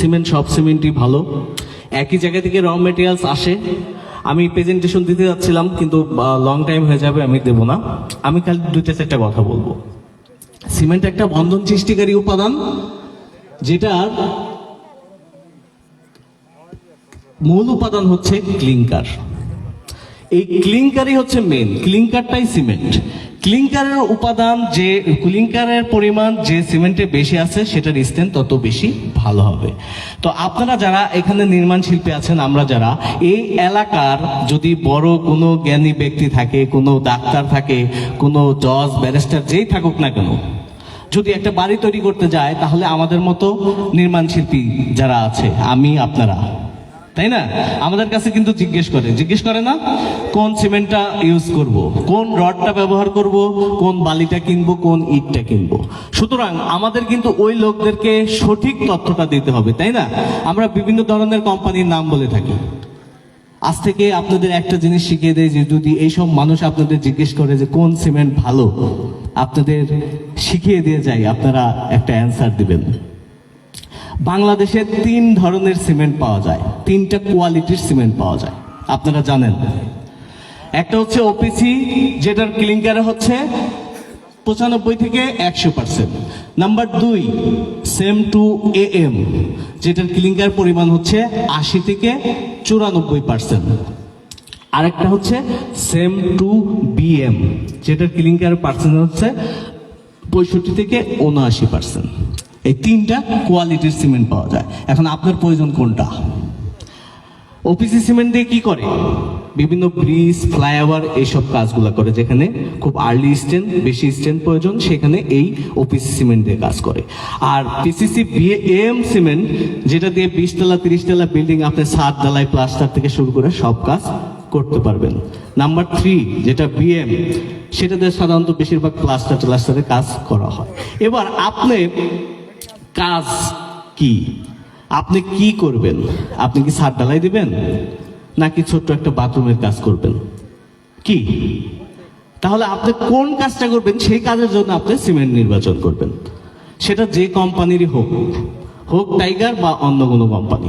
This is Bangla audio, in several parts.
সিমেন্ট, সব সিমেন্টই ভালো। একই জায়গা থেকে র মেটেরিয়ালস আসে। আমি প্রেজেন্টেশন দিতে যাচ্ছিলাম, কিন্তু লং টাইম হয়ে যাবে, আমি দেবো না। আমি খালি দুইটা চারটা কথা বলব। সিমেন্ট একটা বন্ধন সৃষ্টিকারী উপাদান যেটার মূল উপাদান হচ্ছে ক্লিংকার এই ক্লিংকারই হচ্ছে মেন ক্লিংকারটাই সিমেন্ট ক্লিংকারের উপাদান যে, ক্লিংকারের পরিমাণ যে সিমেন্টে বেশি আছে, সেটার স্ট্রেন্থ তত বেশি ভালো হবে। তো আপনারা যারা এখানে নির্মাণ শিল্পী আছেন, আমরা যারা, এই এলাকার যদি বড় কোনো জ্ঞানী ব্যক্তি থাকে, কোনো ডাক্তার থাকে, কোনো জজ, ব্যারিস্টার যেই থাকুক না কেন, যদি একটা বাড়ি তৈরি করতে যায়, তাহলে আমাদের মতো নির্মাণ শিল্পী যারা আছে, আমি, আপনারা তাই না? আমাদের কাছে কিন্তু জিজ্ঞেস করে। জিজ্ঞেস করে না, কোন সিমেন্টটা ইউজ করব? কোন রডটা ব্যবহার করব? কোন বালিটা কিনবো? কোন ইটটা কিনবো? সুতরাং আমাদের কিন্তু ওই লোকদেরকে সঠিক তথ্যটা দিতে হবে, তাই না? আমরা বিভিন্ন ধরনের কোম্পানির নাম বলে থাকি। আজ থেকে আপনাদের একটা জিনিস শিখিয়ে দেয় যে যদি এইসব মানুষ আপনাদের জিজ্ঞেস করে যে কোন সিমেন্ট ভালো, আপনাদের শিখিয়ে দিয়ে যায় আপনারা একটা অ্যান্সার দিবেন। বাংলাদেশে তিন ধরনের সিমেন্ট পাওয়া যায়। তিনটা কোয়ালিটির সিমেন্ট পাওয়া যায়। আপনারা জানেন। একটা হচ্ছে ওপিসি যেটার ক্লিংকারে হচ্ছে পঁচানব্বই থেকে একশো পার্সেন্ট নাম্বার দুই সেম টু এ এম যেটার ক্লিংকার পরিমাণ হচ্ছে আশি থেকে চুরানব্বই পার্সেন্ট আরেকটা হচ্ছে সেম টু বিএম যেটার ক্লিংকার পার্সেন্ট হচ্ছে পঁয়ষট্টি থেকে উনআশি পার্সেন্ট এই তিনটা কোয়ালিটির সিমেন্ট পাওয়া যায়। এখন আপনার প্রয়োজন কোনটা? ওপিসি সিমেন্ট দিয়ে কি করে? বিভিন্ন ব্রিজ ফ্লাইওভার এইসব কাজগুলো করে যেখানে খুব আর্লি স্ট্রেন্থ বেশি স্ট্রেন্থ প্রয়োজন সেখানে এই ওপিসি সিমেন্ট দিয়ে কাজ করে। আর পিসিসি বিএম সিমেন্ট যেটা দিয়ে বিশ তলা তিরিশ তলা বিল্ডিং আপনি সাত ডালাই প্লাস্টার থেকে শুরু করে সব কাজ করতে পারবেন। নাম্বার থ্রি যেটা বিএম সেটা দিয়ে সাধারণত বেশিরভাগ প্লাস্টার ট্লাস্টারে কাজ করা হয়। এবার আপনি কাজ কি? আপনি কি করবেন? আপনি কি ছাদ ঢালাই দিবেন? নাকি ছোট্ট একটা বাথরুমের কাজ করবেন? কি? তাহলে আপনি কোন কাজটা করবেন? সেই কাজের জন্য আপনি সিমেন্ট নির্বাচন করবেন। সেটা যে কোম্পানিরই হোক হোক টাইগার বা অন্য কোনো কোম্পানি।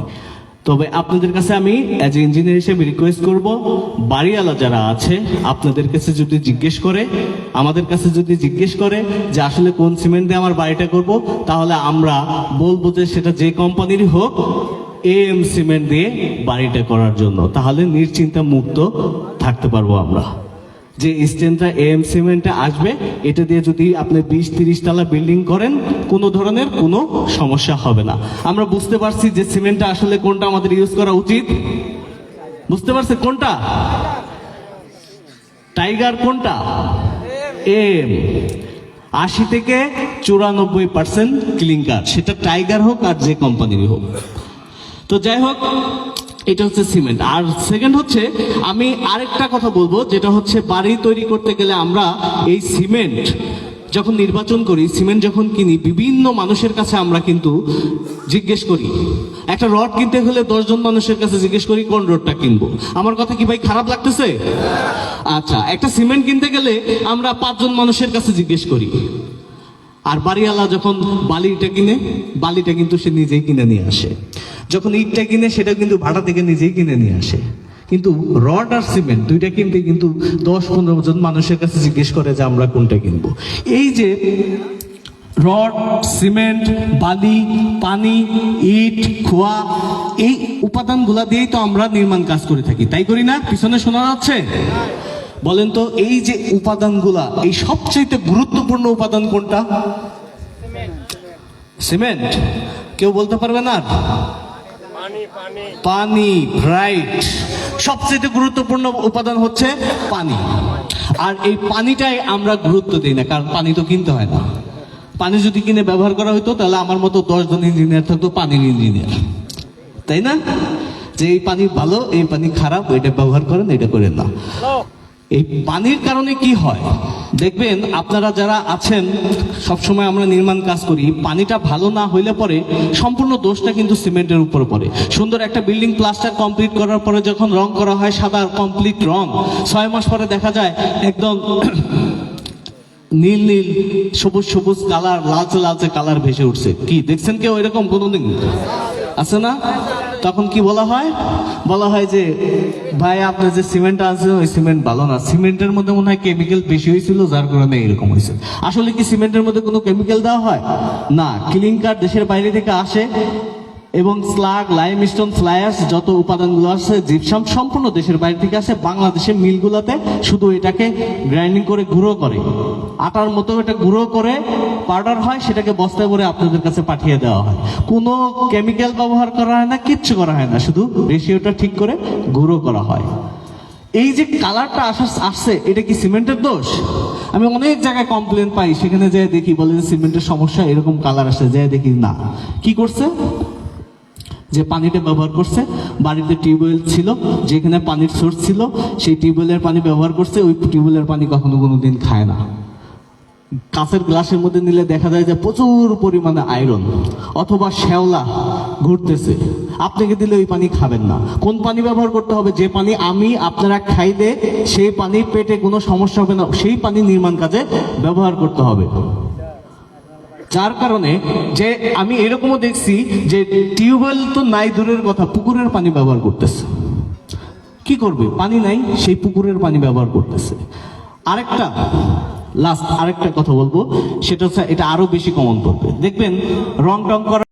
তবে আপনাদের কাছে আমি অ্যাজ এ ইঞ্জিনিয়ার হিসেবে রিকোয়েস্ট করব, বাড়িওয়ালা যারা আছে, আপনাদের কাছে যদি জিজ্ঞেস করে আমাদের কাছে যদি জিজ্ঞেস করে যে আসলে কোন সিমেন্ট দিয়ে আমার বাড়িটা করব, তাহলে আমরা বলব যে সেটা যে কোম্পানিরই হোক এএম সিমেন্ট দিয়ে বাড়িটা করার জন্য। তাহলে নিশ্চিন্তা মুক্ত থাকতে পারব আমরা। যে স্ট্রেন্থটা এএম সিমেন্টটা আসবে, এটা দিয়ে যদি আপনি বিশ তিরিশ তলা বিল্ডিং করেন, কোনো ধরনের কোনো সমস্যা হবে না। আমরা বুঝতে পারছি যে সিমেন্টটা আসলে কোনটা আমাদের ইউজ করা উচিত। বুঝতে পারছে কোনটা? টাইগার কোনটা? এম। আশি থেকে চুরানব্বই পার্সেন্ট ক্লিংকার সেটা টাইগার হোক আর যে কোম্পানিরই হোক। তো যাই হোক, এটা হচ্ছে সিমেন্ট। আর সেকেন্ড হচ্ছে, আমি আরেকটা কথা বলব, যেটা হচ্ছে বাড়ি তৈরি করতে গেলে আমরা এই সিমেন্ট যখন নির্বাচন করি, সিমেন্ট যখন কিনি, বিভিন্ন মানুষের কাছে আমরা কিন্তু জিজ্ঞেস করি। একটা রড কিনতে হলে দশজন মানুষের কাছে জিজ্ঞেস করি, কোন রডটা কিনবো? আমার কথা কি ভাই খারাপ লাগতেছে? আচ্ছা একটা সিমেন্ট কিনতে গেলে আমরা পাঁচজন মানুষের কাছে জিজ্ঞেস করি। আর বাড়িওয়ালা যখন বালিটা কিনে, বালিটা কিন্তু সে নিজেই কিনে নিয়ে আসে। যখন ইটটা কিনে সেটা কিন্তু ভাড়া থেকে নিজেই কিনে নিয়ে আসে। কিন্তু রড আর সিমেন্ট দুইটা কিনতে কিন্তু দশ পনেরো জন মানুষের কাছে জিজ্ঞেস করে যে আমরা কোনটা কিনবো। এই যে রড, সিমেন্ট, বালি, পানি, ইট, খোয়া, এই উপাদানগুলা দিয়েই তো আমরা নির্মাণ কাজ করে থাকি। তাই করি না? পিছনে শোনা যাচ্ছে? বলেন তো, এই যে উপাদানগুলা, এই সবচাইতে গুরুত্বপূর্ণ উপাদান কোনটা? সিমেন্ট। কেউ বলতে পারবে না? পানি রাইট সবচেয়ে গুরুত্বপূর্ণ উপাদান হচ্ছে পানি। আর এই পানিটাই আমরা গুরুত্ব দিই না কারণ পানি তো কিনতে হয় না। পানি যদি কিনে ব্যবহার করা হতো তাহলে আমার মতো দশজন ইঞ্জিনিয়ার থাকতো পানির ইঞ্জিনিয়ার। তাই না? যে এই পানি ভালো এই পানি খারাপ এটা ব্যবহার করেন এটা করেন না। এই পানির কারণে কি হয়? দেখবেন, আপনারা যারা আছেন, সবসময় আমরা নির্মাণ কাজ করি, পানিটা ভালো না হইলে পরে সম্পূর্ণ দোষটা কিন্তু সিমেন্টের উপর পড়ে। সুন্দর একটা বিল্ডিং প্লাস্টার কমপ্লিট করার পরে যখন রং করা হয় সাদা কমপ্লিট রং, ছয় মাস পরে দেখা যায় একদম নীল নীল, সবুজ সবুজ কালার, লালচে লালচে কালার ভেসে উঠছে। কি, দেখছেন কেউ এরকম কোনোদিন? আছে না? তখন কি বলা হয়? বলা হয় যে ভাই, আপনার যে সিমেন্ট আছে, ওই সিমেন্ট ভালো না। সিমেন্টের মধ্যে মনে হয় কেমিক্যাল বেশি হয়েছিল যার কারণে এরকম হয়েছে আসলে কি সিমেন্টের মধ্যে কোনো কেমিক্যাল দেওয়া হয়? না ক্লিংকার দেশের বাইরে থেকে আসে। এবং স্লাগ লাইমস্টোন ফ্লায়ার্স যত উপাদানগুলো আছে জিপসাম সম্পূর্ণ দেশের বাইরে থেকে আসে, বাংলাদেশের মিলগুলোতে শুধু এটাকে গ্রাইন্ডিং করে গুঁড়ো করে। আটার মতো এটা গুঁড়ো করে পাউডার হয়, সেটাকে বস্তায় করে আপনাদের কাছে পাঠিয়ে দেওয়া হয়। কোনো কেমিক্যাল ব্যবহার করা হয় না, কিচ্ছু করা হয় না, শুধু রেশিওটা ঠিক করে গুঁড়ো করা হয়। এই যে কালারটা আসা আসছে, এটা কি সিমেন্টের দোষ? আমি অনেক জায়গায় কমপ্লেন পাই, সেখানে যেয়ে দেখি, বলে যে সিমেন্টের সমস্যা, এরকম কালার আসে, যেয়ে দেখি না। কি করছে? যে পানিটা ব্যবহার করছে, বাড়িতে টিউবওয়েল ছিল, যেখানে পানির সোর্স ছিল, সেই টিউবওয়েলের পানি ব্যবহার করছে, ওই টিউবওয়েলের পানি কখনো কোনো দিন খায় না। কাঁচের গ্লাসের মধ্যে নিলে দেখা যায় যে প্রচুর পরিমাণে আয়রন অথবা শ্যাওলা ঘুরতেছে। আপনাকে দিলে ওই পানি খাবেন না। কোন পানি ব্যবহার করতে হবে? যে পানি আমি আপনারা খাইলে সেই পানি পেটে কোনো সমস্যা হবে না। সেই পানি নির্মাণ কাজে ব্যবহার করতে হবে। যার কারণে যে আমি এরকমও দেখছি যে টিউবওয়েল তো নাই দূরের কথা, পুকুরের পানি ব্যবহার করতেছে। কি করবে? পানি নাই, সেই পুকুরের পানি ব্যবহার করতেছে। আরেকটা লাস্ট আরেকটা কথা বলব, সেটা হচ্ছে এটা আরও বেশি কমন করবে। দেখবেন রং টং করা